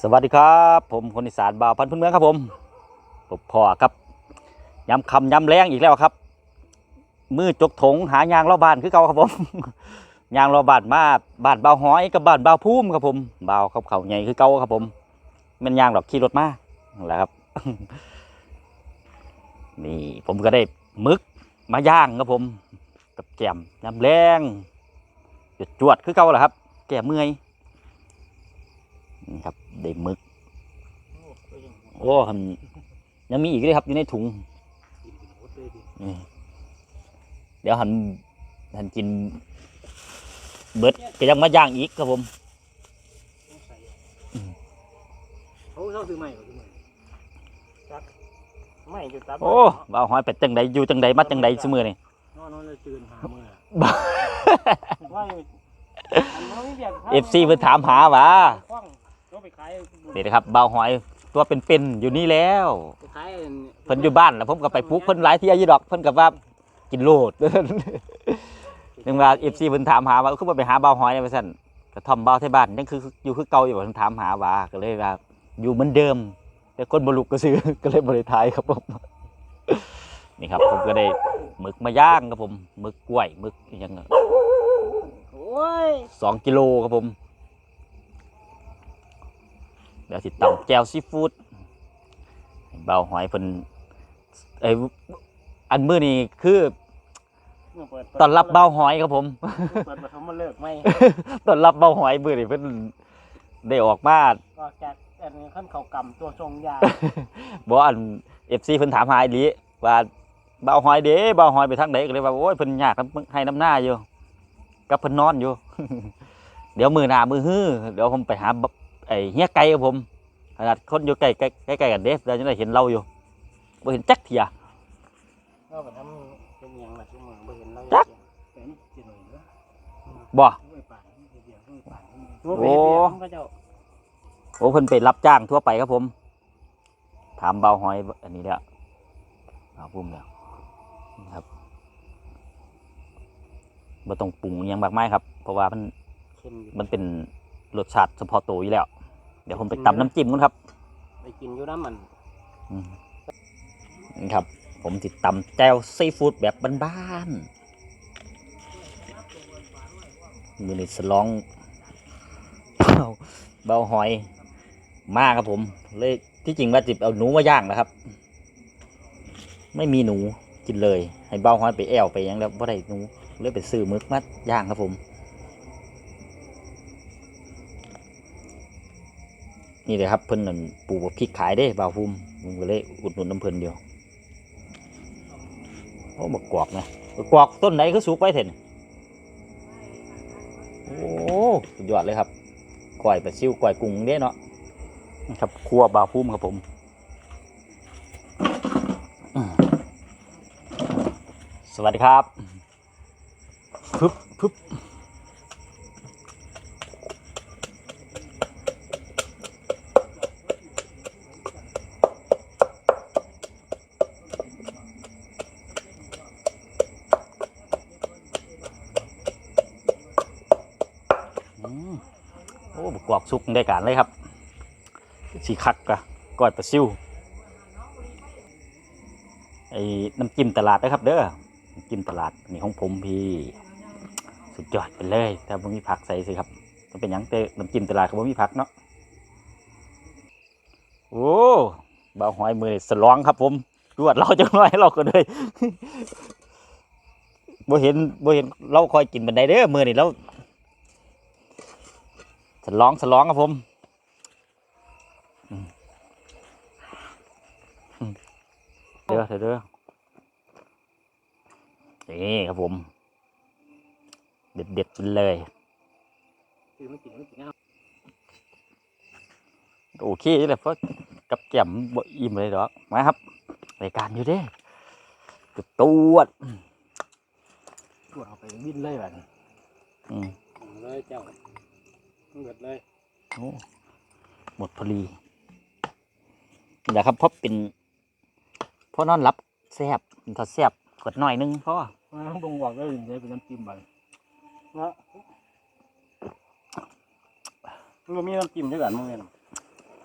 สวัสดีครับ ผมคนอีสานบ่าวพันธุ์พื้นเมืองครับผมผมพ่อครับย้ำคำย้ำแรงอีกแล้วครับ มือจกถงหายางรอบบ้านคือเก่าครับผม ยางรอบบ้านมาบ้านบ่าวหอยกับบ้านบ่าวพุ่มครับผมบ่าวเขาเขาใหญ่คือเก่าครับผมมันยางดอกขี่รถมานั่นแหละครับ นี่ผมก็ได้มึกมาย่างครับผม กับแกมน้ำแรงจุดจวดคือเก่าแหละครับ แก่เมื่อย นี่ครับได้มึก โอ้หันยังมีอีกเลยครับอยู่ในถุงนี่เดี๋ยวหันหันกิน เบิดก็ยังมาย่างอีกครับผมเขาชอบซื้อใหม่กว่าซื้อใหม่จักไม่จุดตับโอ้บ่าวหอยเป็ดจังใดอยู่จังใดมาจังใดสมือนี่นอนนอนเลยตื่นหามือบ้าว่าอยู่อันน้อยแบบเอฟซีเพิ่นถามหาว่าคว้างก็ ไปขายนี่นะครับบ่าวหอยตัวเป็นๆอยู่นี่แล้วไปขายเพิ่นอยู่บ้านแล้วผมก็ไปปลุกเพิ่นหลายเที่ยอยู่ดอกเพิ่นก็ว่ากินโลดนึงว่าเอฟซีเพิ่นถามหาว่าคือบ่ไปหาบ่าวหอยเนี่ยว่าซั่นกระท่อมบ่าวที่บ้านยังคืออยู่คือเก่าอยู่เพิ่นถามหาว่าก็เลยว่าอยู่เหมือนเดิม แต่คนบ่ลุกก็ซื้อก็เลยบ่ได้ทายครับผมนี่ครับผมก็ได้หมึกมาย่างครับผมหมึกกล้วยหมึกอิหยังอะโอ้ยสองกิโลครับผม เดี๋ยวสิตำแจ่วซีฟู้ดให้เบาหอยเพิ่นเอ้ยอันมื้อนี้คือเปิดต้อนรับเบาหอยครับผมเปิดปฐมมาเลิกไหมต้อนรับเบาหอยมื้อนี้เพิ่นได้ออกมาก็จากอันนี้ขั้นเขากำตัวทรงยาบ่อัน FC เพิ่นถามหาอีหลีว่าเบาหอยเด้เบาหอยไปทางไหนก็เลยว่าโอ้ยเพิ่นยากน้ำให้น้ำหน้าอยู่กับเพิ่นนอนอยู่ เดี๋ยวมือหน้ามือฮื้อเดี๋ยวผมไปหาบ ไอ้เฮียไก่ครับผมขนาดคนอยู่ใกล้ใกล้ใกล้ๆกันเด้เราจะได้เห็นเราอยู่บ่เห็นจักเทียก็แบบทำเป็นอย่างแบบชั่วโมงไม่เห็นเราจักเป็นเจ็ดหน่อยเนอะบ่ด้วยป่านเดียวด้วยป่านโอ้โอ้ก็เจ้าโอ้เพิ่นไปรับจ้างทั่วไปครับผม ถามเบาหอยอันนี้แล้วเอาพุ่มแล้วนะครับบ่ต้องปรุงอิหยังมากมายครับ เพราะว่ามันเค็มอยู่มันเป็นรสชาติเฉพาะตัวอยู่แล้ว เดี๋ยวผมไปตำน้ำจิ้มกันครับไปกินอยู่น้ำมันอืมนี่ครับ ผมติดตำแจ่วซีฟู้ดแบบบ้านๆมือนี่สลองเบาเบาหอย มากครับผม เลยที่จริงว่าจิบเอาหนูมาย่างนะครับ ไม่มีหนูกินเลย ให้เบาหอยไปแอวไปหยังแล้วว่าได้หนูเลยไปซื้อหมึกมาย่างครับผม นี่เลยครับเพิ่นนั่นปลูกพริกขายได้บ่าวภูมิผมก็เลยอุดหนุนน้ำเพิ่นเดียวโอ้บักกอกนะบักกอกต้นไหนคือสุกไว้เถอะนี่โอ้สุดยอดเลยครับก้อยปลาซิวก้อยกุ้งเด้เนาะครับครัวบ่าวภูมิครับผมอืมสวัสดีครับ พึบพึบ อืมโอ้บกวอก สุกได้การเลยครับ สีคักกะก้อยปลาซิวไอ้น้ำจิ้มตลาดนะครับ เด้อน้ำจิ้มตลาดนี่ของผมพี่สุดยอดไปเลยถ้าผมมีผักใส่สิครับมันเป็นยังเตน้ำจิ้มตลาดเขาบ่มีผักเนาะโอ้เบาหอยมือสลองครับ ผมรวดเราจังไรเราก็เลยบ่เห็นบ่เห็นเราคอยกินบันไดเด้อมือนี่เรา สลองสลองครับผมอืมอืมเด้อเด้อเด้อนี่ครับผม เด็ดเด็ดๆไปเลยคือไม่กินไม่กินเอาโอเคเลยเพราะกับแก้มบ่อิ่มเลยดอกมาครับรายการอยู่เด้จุดตวดตรวจเอาไปบินเลยแบบนี้อืมเอาเลยเจ้า เกิดเลยโอ้หมดพอดีนี่แหละครับเพราะเป็นเพราะนอนรับแซบถ้าแซบกดหน่อยนึงเพราะต้องบ่งบอกเลยเลยเป็นน้ำจิ้มไปเนาะมันบ่มีน้ำจิ้มด้วยกันมึงเนี่ย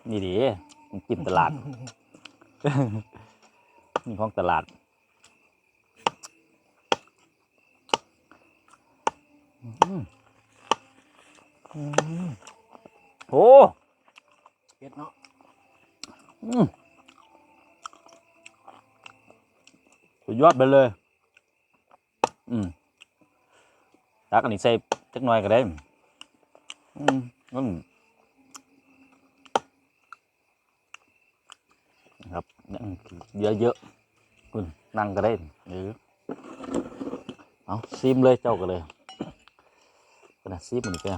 นี่ดิมันกินตลาดนี่ของตลาดอืมอืม โอ้เผ็ดเนาะอืมสุดยอดไปเลย อืมตักอันนี้ใส่จักหน่อยก็ได้ อืมอืมครับเยอะเยอะๆคุณนั่งก็ได้หรือเอาซิมเลยเจ้าก็เลยขนาดซิมมันนี่แก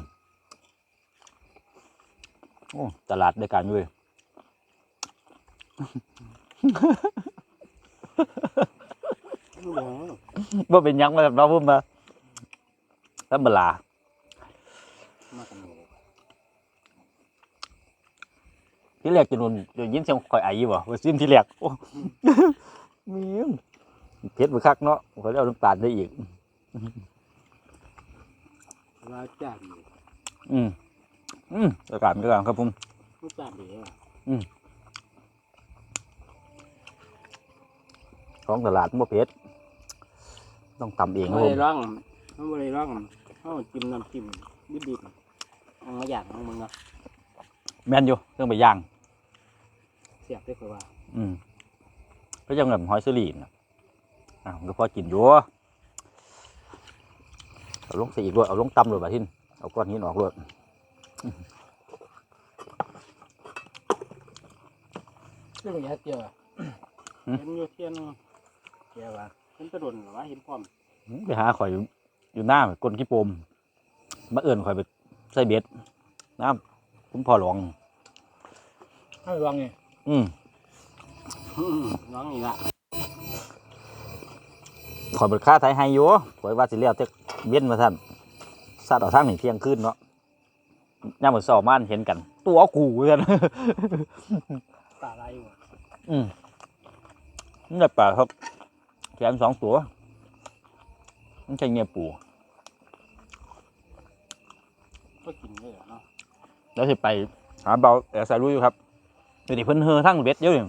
โอ้ตลาดได้การอยู่เลยบ่ว่าเป็นหยังมาแบบเราพูดมาธรรมดามากันเลยที่แรกจะนุนจะยินเสียงคอยไออยู่บ่ว่าซิมที่แรกโอ้มีมเพชรมันคักเนาะเขาจะเอาน้ำตาลได้อีกว่าจ้าดีอืม อืมอากาศมันก็ครับผมรู้จ้าดีอะของตลาดบ่เพชรต้องทำเองคไม่รับผได้มร่องไม่ได้ร่องเขาจิ้มน้ำจิ้มดิบๆเอามาอย่างของมึงเนาะแม่นอยู่เครื่องไปย่าง เสียบได้คือว่าอืมก็ยังแบบหอยสลีนน่ะอะมันก็พอกินอยู่เอาลงใส่อีกรวดเอาลงตำรวดบาทินเอาก้อนหินออกรวด เรื่องนี้เจียวเห็นอยู่เทียนเจียวว่าเห็นตะดนหรือว่าเห็นพร้อมไปหาข่อยอยู่อยู่หน้าก้นขี้โปมมาเอื่นข่อยไปใส่เบ็ดน้ำคุณพ่อหลวงให้วางไงอืมน้องนี่ละข่อยเปิดค่าไทยให้อยู่ข่อยว่าสิเลี้ยวเต็กเบี้ยนมาท่านสัตว์เอาทางนี่เที่ยงคืนเนาะ ย่ามมือสอบม่านเห็นกัน ตัวกูท่านตาอะไรอยู่อืมนี่แหละป่าครับแขนสองตัวมันใช่เงียบปูก็กินเลยเนาะแล้วสิไปหาเบาแต่สายรู้อยู่ครับเดี๋ยวนี้เพิ่นเฮอทั้งเบ็ดเยอะเลย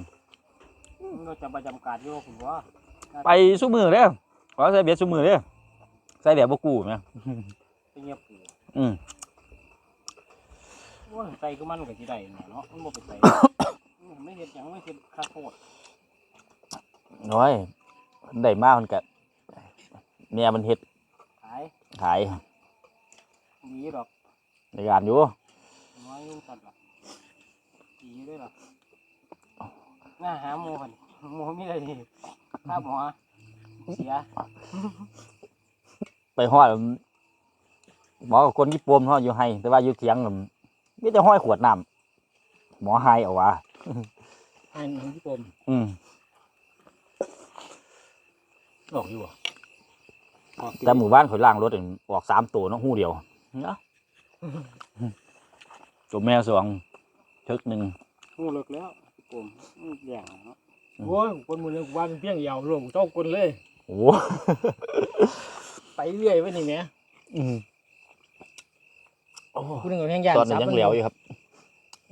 เราจะประจำการโยคุณว่าไปสู้มือเลยขอใส่เบ็ดสู้มือเลยใส่แบบบ่กูไหมไปเงียบปูอืม ว่าใส่ก็มันกับที่ใดเนาะมันบ่ไปใส่ ไม่เห็นยังไม่เห็นคาโคตรน้อยได้มากมันกะเนี่ยมันเฮ็ดขายขายดีดอกในงานอยู่น้อยยุ่งตัดหรอกดีด้วยหรอหน้าหาโมหันโมมีอะไรดีข้าหมอเสียไปห้อยหมอกับคนญี่ปุ่นห้อยอยู่ให้ แต่ว่าอยู่เถียง นั่นมีแต่ห้อยขวดน้ำหมอให้เอาว่าให้หนังที่ปมอืมออกอยู่อะแต่หมู่บ้านข่อยล่างรถนี่ออกสามตัวเน้องหูเดียวเนาะตัวแม่สองทึกหนึ่งงูเลิกแล้วพี่ปมแย่งเนาะอืมโอ้ยคนมือเรื่องวันเพียงยาวรวมเจ้าคนเลยโอ้ไปเรื่อยไปนี่แหม่อืม โอ้คุณนึงกับแห้งยานตอนนี้ซับยังเหลียวอยู่ครับ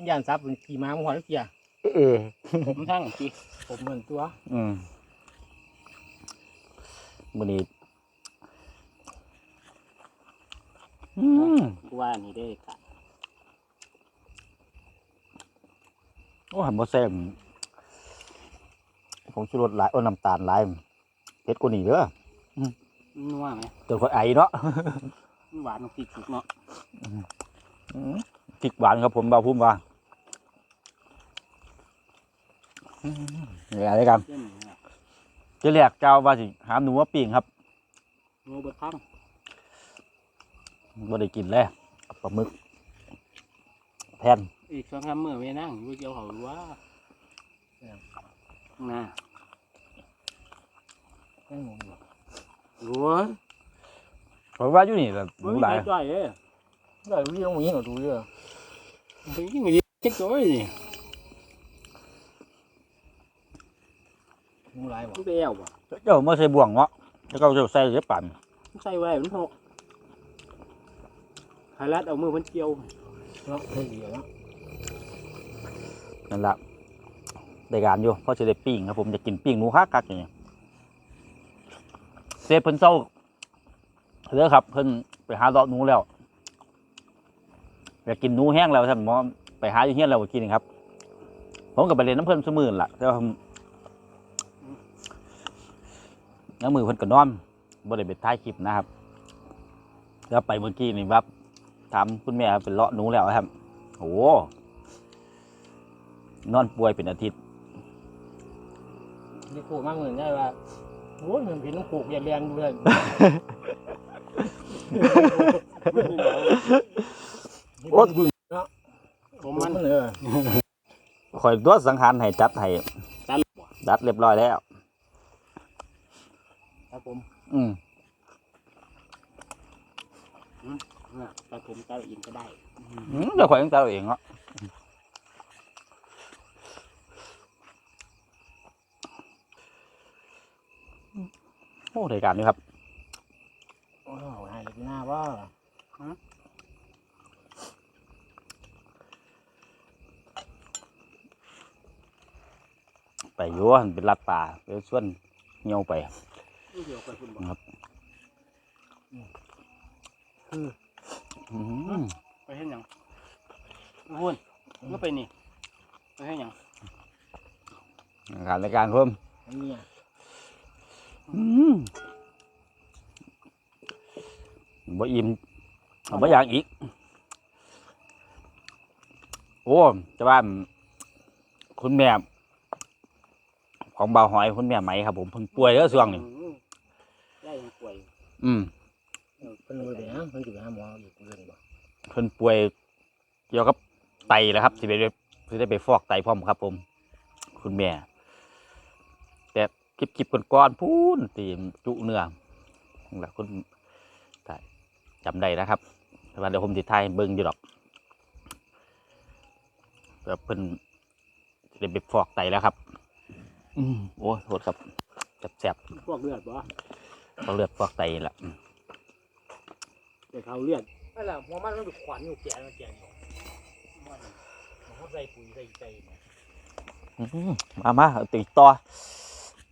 ยานซับเป็นขี่ม้ามาหัวทุกอย่างเออผมทั้งขี่ผมเหมือนตัว อืมมื้อนี้อืมกูว่านี่ได้กะโอ้หันบ่แซ่บผมชูรสหลายโอ้น้ำตาลหลายเผ็ดกว่านี้เด้อนัวไหมจนข่อยไอเนาะมัน หวานพริกสุกเนาะอืมพริกหวานครับผมบ่าวพุ่มว่าอืมนี่อะไรกันเส้นนี่นะจะเรียกเจ้าว่าสิหาหนูมาปิ้งครับงูบดทั้งบ่ได้กินแล้วปลาหมึกแทนอีกสองสามมื้อไม่นั่งอยู่เจียวเขาว่าน่ะนั่งงงอยู่ โอ้ยเพราะว่าอยู่นี่แบบหมันูนหลาย จ่อยเอ้ยจ่อยวิ่งวิ่งเอาดูเยอะวิ่งวิ่งเช็คตัวไอ้นี่งูลายบ่มันไปแอวบ่เจ้ามาใส่บ่วงเนาะแล้วก็เจ้าใส่เล็บปั่นใส่ไว้มันหกไฮรัดเอามือมันเกี่ยวเนาะเฮ้ยเนาะนั่นละได้การอยู่เพราะจะได้ปิ้งครับผมจะกินปิ้งหนูฮักกักอย่างเงี้ยเซฟเพิ่นเศร้า เด้อครับ เพิ่นไปหาเลาะหนูแล้วอยากกินหนูแห้งแล้วท่านหมอไปหาอยู่เฮียนแล้วเมื่อกี้นี่ครับ ผมกับไปเรียนน้ำเพิ่นสมื่นล่ะแต่ว่าน้ำมือเพิ่นก็นอนบ่ได้ไปถ่ายคลิปนะครับ แล้วไปเมื่อกี้นี่ครับถามคุณแม่เป็นเลาะหนูแล้วครับโอ้นอนป่วยเป็นอาทิตย์นี่กูมากเหมือนได้ว่าโอ้ยมันเป็นน้ำกูกอย่าเรียนด้วย โอ้ยผมมันเออคอยตัวสังหารให้จัดให้จัดจัดเรียบร้อยแล้ว ครับผม อืมแต่ผมตัดอินก็ได้อืมเดี๋ยวคอยต้องจัดเอาเองเนาะโอ้รายการนี้ครับโอ้โหให้เลยหน้าว่าไปอยู่หั่นเป็นลัดป่าไปส่วนเหี่ยวไปเดี๋ยวไปคุณบอกครับคืออืมไปเห็นยังพูนก็ไปนี่ไปเห็นยังการรายการเพิ่มอันนี้อืม บ่อิ่มเอาบ่อยากอีก โอ้จะว่าคุณแม่ ของบ่าวหอยคุณแม่ไหมครับผมเพิ่งป่วยแล้วช่วงนี้ได้ยังป่วย อืมเพิ่นรู้เดี๋ยวเพิ่นจะไปหาหมออีกเรื่องบ่เพิ่นป่วยเกี่ยวกับไตแล้วครับสิไปสิได้ไปฟอกไตพร้อมครับ ผม คุณแม่ แต่คลิปคลิปก่อนๆพูนตีมจุเนื้อนั่นแหละคุณก็ จำได้นะครับแต่ว่าเดี๋ยวผมติดท้ายให้เบิ่งอยู่ดอกแบบเพิ่นสิได้ไปฟอกไตแล้วครับ อืมโอ้ยโทษครับแสบพวกเลือดบ่ๆเขาเลือดฟอกไตนี่ละอืมเดี๋ยวเขาเลือดนั่นแหละหัวมันมันดูขวัญอยู่แก่มันแก่อยู่มันเขาใส่ปุ๋ยใส่ใจมาอืมมามาเอาอีกต่อ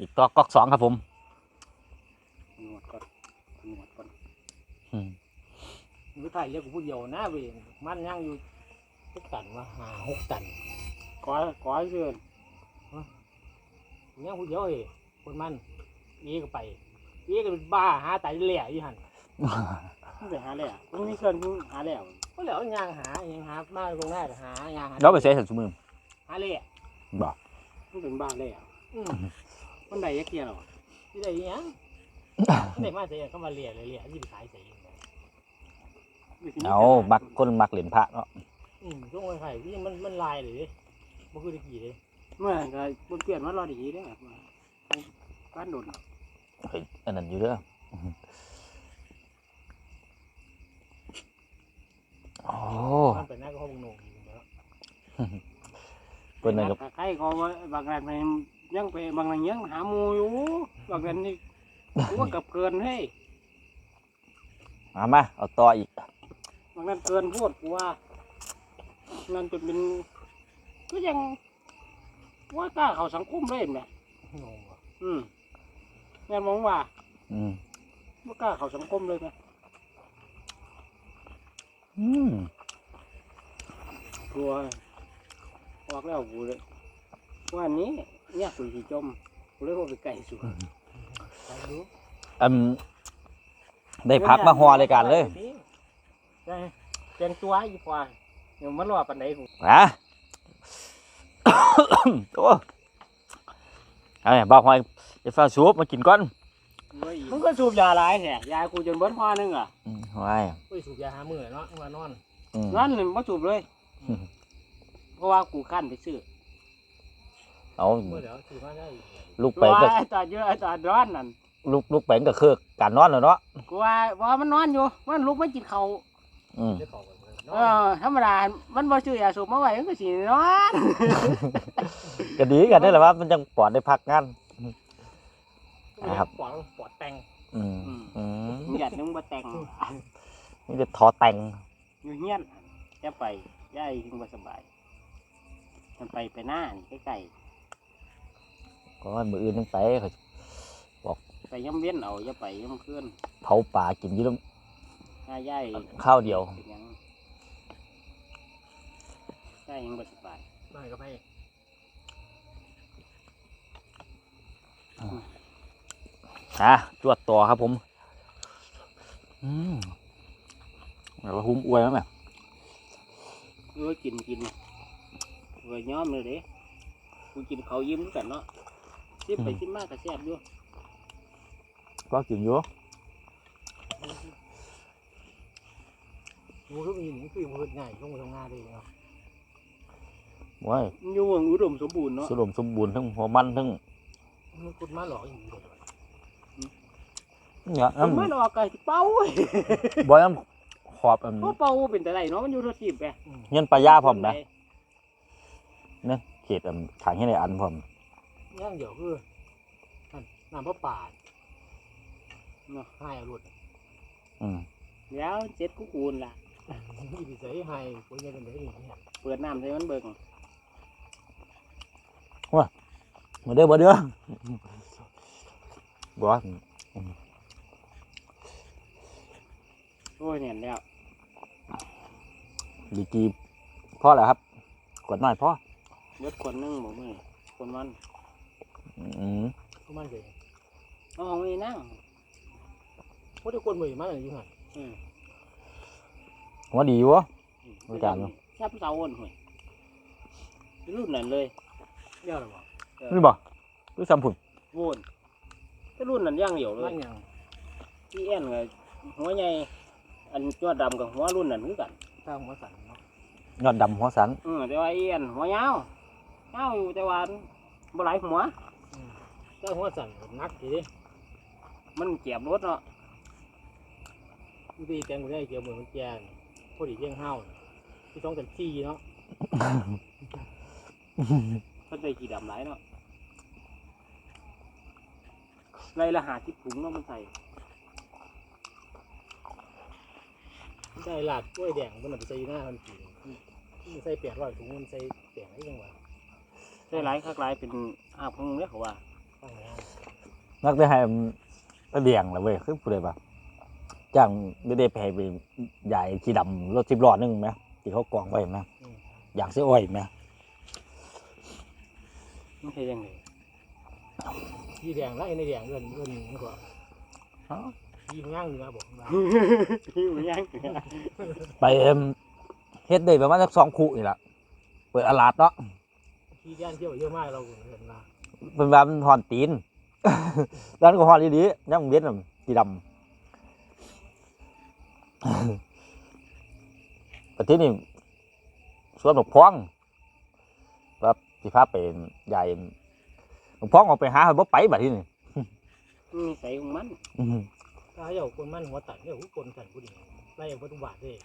อีกต่อก๊อกสองครับผมหนวดก่อนหนวดก่อน อืม มือไทยเรียกกูผู้เดียวนะเวยมันยังอยู่ทุกตันวะหาหกตันก้อยก้อยเกินยังผู้เดียวเอ้คนมันเอีก็ไปเอีก็เป็นบ้าหาไตแหล่อยู่หันไปหาแล้วมันมีเกินหาแล้วก็แล้วยางหายังหามาลงได้หายางหาเราไปใช้สันสมือหาแหล่บอกมันเป็นบ้าแล้วอืมมันได้ยักเกียร์หรอที่ไหนยังที่ไหนมาเสียก็มาเลียเลยเลียยี่ไปขายเสีย เอามักคนมักเหรียญพระเนาะอืมช่วงวันไข่ที่มันมันลายเลยดิมันคือตะกี้เลยเมื่อก็บนเปลี่ยนมารอดีได้การโดนเฮ้ยอันนั้นอยู่เด้อโอ้มันเป็นหน้าก็ห้องโหนงอยู่แล้วเพิ่นนั่นก็ใครก็ว่าบางแรงไปยังไปบางแรงยังหามูอยู่บางแรงนี่กูว่ากับเกินให้มามาเอาต่ออีก บางนั้นเกินพูดกูว่านั่นจนเป็นก็ยังว่ากล้าเขาสังคมเลยไหมโหนงว่ะอืมแม่มองว่าอืมว่ากล้าเขาสังคมเลยไหมอืมกลัวออกแล้วกูเลยว่านี้เนี่ยกูสิจมกูเลยว่าไปไก่สุดไปดูอืมได้พักมาห่อรายการเลยได้ เตรียมตัวอีกว่าเดี๋ยวมันรอปันไหนกูนะโอ้เอาไงบอกหอยจะฟ้าสูบมากินก่อนมึงก็สูบยาหลายแท้ยากูจนเบิดพอนึงอะอืมไว้ไปสูบยาหามือเนาะมานอนอืมนั่นเลยบ่สูบเลยอืมเพราะว่ากูขั้นไปซื้อเอาเมื่อเดี๋ยวสูบมาได้ลูกไปว่าก็ไอ้ตาเยอะไอ้ตาร้อนนั่นลูกลูกไปก็คือการนอนแล้วเนาะกูว่าว่ามันนอนอยู่ มันลุกมากินข้าว อืมได้ของกันเลยเออธรรมดา มันบ่ซื้อยาสูบมาไว้มันก็สินอนก็ดีกันได้แหละว่ามันจังปลอดได้พักงานครับปอดปอดแต่งอืมอืมมึงอยากนึงบ่แต่งนี่จะทอแต่งอยู่เฮียนจะไปยายถึงบ่สบาย มันไปไปหน้านี่ใกล้ก็มืออื่นนึงไปเขาๆไปย่ำเว้นเอาอย่าไปย่ำเคลื่อนเผาป่ากินอยี่แล้ว หน้าย่ายข้าวเดียวเป็นหยังย่ายยังบ่สบายไม่ก็ไม่อะจวดต่อครับผมอืมแบบว่าหุ้มอวยมั้ยแม่เออกินกินเออย่อมเลยเด้กูกินเขาวยิ้มด้วยกันเนาะซิมไปซิมมากก็แซ่บอยู่ ก็กินอ ยู่งูทุกอย่างนี่คือมันง่ายลงไปทำงานเลยเนาะว้ายมันอยู่เมืองอุดมสมบูรณ์เนาะสรมสมบูรณ์ทั้งหัวมันทั้งมันกุดมาหลอกอยู่เลยเนี่ยผมไม่น้ำออกไก่เป้าเว้ยบอยน้ำขอบอันเพราะเป้าเป็นแต่ไรเนาะมันอยู่รถจีบไปเงินปลายาพร้อมนะเนี่ยเขตอันขางให้ในอันพร้อมย่างเดียวคือน้ำพระป่าเนาะให้อรุณอืม แล้วเจ็ดกูกูนล่ะ มีพิเศษให้คนเงินเป็นแบบนี้เนี่ยเปิดน้ำใส่มันเบิ่งมาเด้อมาเด้อบอกว่าโอ้ยเนี่ยแล้วดีกีพ่อแหละครับกดหน่อยพ่อยศคนหนึงบอกมือคนมันอืมก็มันเลยเอาของนี่นั่งเพราะทุกคนมือมันอยู่ห่างอืม ว่าดีวะอาจารย์เนอะแทบเสาอ่อนห่วยรุ่นนั้นเลยเรียกอะไรวะนี่บอกคือซัมผุนโวนแต่รุ่นนั้นย่างเดียวเลนั่ยงยังพี่แอนกับหัวใหญ่อันจวดดำกับหัวรุ่นนั้นคือกันสร้างหัวสั่นเนาะยอดดำหัวสันอืมแต่ว่าไอ้แอนหัวยาวเาวอยู่แต่ว่าบ่หลายหัวสร้างหัวสั่นนักทีมันเจ็บรถเนาะวิธีแต่งได้เกี่ยวเหมือนมันแกน พอดีเลี้ยงห้าวที่ต้องแต่ที่เนาะเพิ่นได้ขี่ดำหลายเนาะไรละหาที่ถุงเนาะมันใส่ได้ลาดกล้วยแดงมันไปใส่หน้ามันกินมันใส่แปดร้อยถุงมันใส่แปดอะไรยังวะใส่หลายคักหลายเป็นห้าพันเนี่ยเขาว่าตั้งแล้วนักได้ให้มันเลี้ยงแล้วเว้ยคือผู้ใดบ่า จ้างไม่ได้ไปให้ไปใหญ่ขี่ดำรถสิบล้อหนึงไหมที่เขากองไว้ไหมอย่างเสียอ้อยไหมมันใช่ยังไงที่แดงแล้วไอ้ในแดงเงินเงินนี่ก็ยี่มันย่างอยู่นะบอกมาพี่มันยังไปเอิ่มเฮ็ดได้ประมาณสักสองคู่นี่แหละเปิดอาลาดเนาะที่ย่านเที่ยวเยอะมากเราเห็นมาเป็นว่ามันหอนตีนด้านก็หอนดีๆยังเวียนน่ะสีดำ ประเทศนี้สวนหนกพ้องครับสิพาเป็นใหญ่หนกพ้องออกไปหาเขาบ่ไปบัดที่นี่มีใส่ของมันอื้อหือถ้าเจ้าคนมันหัวตัดเนี่ยหูคนสั่นผู้ดีไล่เอาวัตถุบาทเลย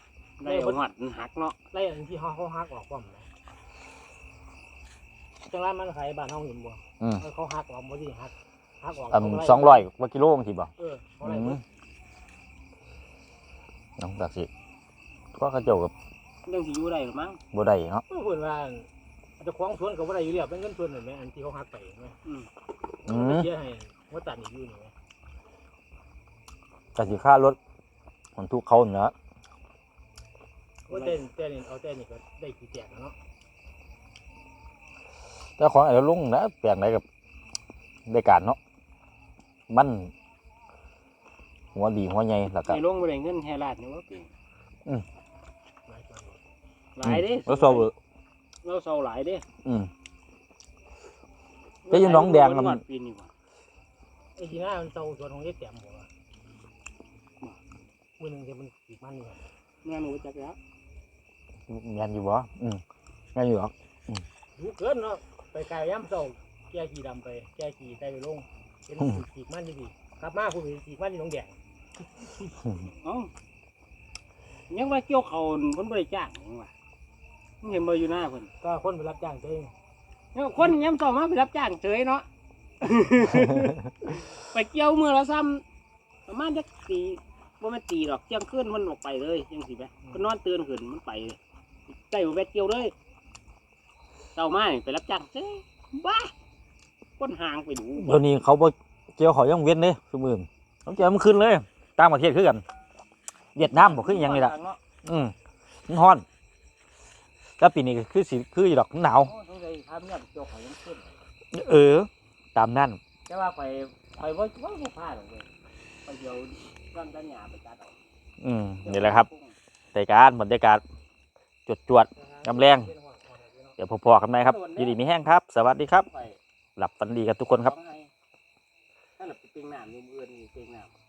ได้เอาหัดมันหักเนาะไล่อันที่ห้องเขาหักออกป้อมนะจังไรมันขายบ้านห้องเห็นบ่อืมเขาหักออกบ่ที่หักหักออกอันสองร้อยกว่ากิโลบางทีบ่เออ เขาอืไล่มเบิดน้องตักสิก็กระเจ้ากับเรื่องที่อยู่ได้หรือมั้งบ่ได้เนาะเพิ่นว่าเจะคล้าของสวนเขาบ่ได้อยู่แล้วเป็นเงินส่วนเห็นไหมอันที่เขาหักไปเห็นไหมอืมอืมเสียให้หัวตัดนี่อยู่นี่ไหมกสิค่ารถมันทุกเขาเนาะว่าแต่แต่นี่เอาแต่นี่ก็ได้กี่แจกแล้วเนาะแต่ของไอ้ลุงนะแปลงไหนกับได้การเนาะมัน หัวดีหัวใหญ่แล้วก็ในลงบ่ได้เงินแห่ลาดนี่ว่าเป็นหลายตัวอยู่หลายเด้แล้วโซ่เราเซาหลายเด้อืมแต่อยู่หนองแดงน่ะมันปีนี่ว่ะไอ้ที่หน้ามันเตาสวนของยายแต้มบ่ว่ามื้อหนึงเดี๋ยวมันอีกมันนี่งานหนูจักแล้วงานอยู่บ่อืมงานอยู่หรอดูเกินเนาะไปไกลย่ำเตาแก้ขี่ดำไปแก้ขี่ได้ไปลงเป็นขีกมันดีๆกลับมาผู้เป็นขีกมันที่หนองแดง เอ้ายังว่าเกี่ยวเขาเพิ่นบ่ได้จ้างหยังว่ะมึงเห็นบ่อยู่หน้าเพิ่นก็คนไปรับจ้างตัวเองเนี่ยคนย้ำต่อมาไปรับจ้างเฉยเนาะ ไปเกี่ยวมือละซ้ำประมาณจักตีว่ามันตีหรอกเที่ยงคืนมันออกไปเลยยังสิไหมก็นอนตื่นขึ้นมันไปเลยได้บ่แบดเกี่ยวเลยเจ้ามานี่ไปรับจ้างเจ้บ้าคนห่างไปดูเดี๋ยวนี้เขาบ่เจียวเขายังเว้นเลยคือมื่นเขาเจียวมันขึ้นเลย ต่างประเทศคือกันเวียดนามบ่คืออหยังนี่ล่ะเนาะอืมมันฮ้อน แล้วปีนี้ก็คือสิคืออยู่ดอกมันหนาว โอ้ต้องเลยทำเนี่ยเกี่ยวของยังขึ้นเออ ตามนั่น แต่ว่าไปไปว่าว่าบ่พลาดหรอกเลยไปเดียวร่างด้านหยาไปตัดเอาอืมนี่แหละครับรายการบรรยากาศจวดจวดๆกำแรงเดี๋ยวพอๆกันไหมครับยินดีมีแห้งครับ สวัสดีครับไปหลับฝันดีกันทุกคนครับถ้าเราไปเปงน้ำอยืมเอื้อนนี่เปงน้ำ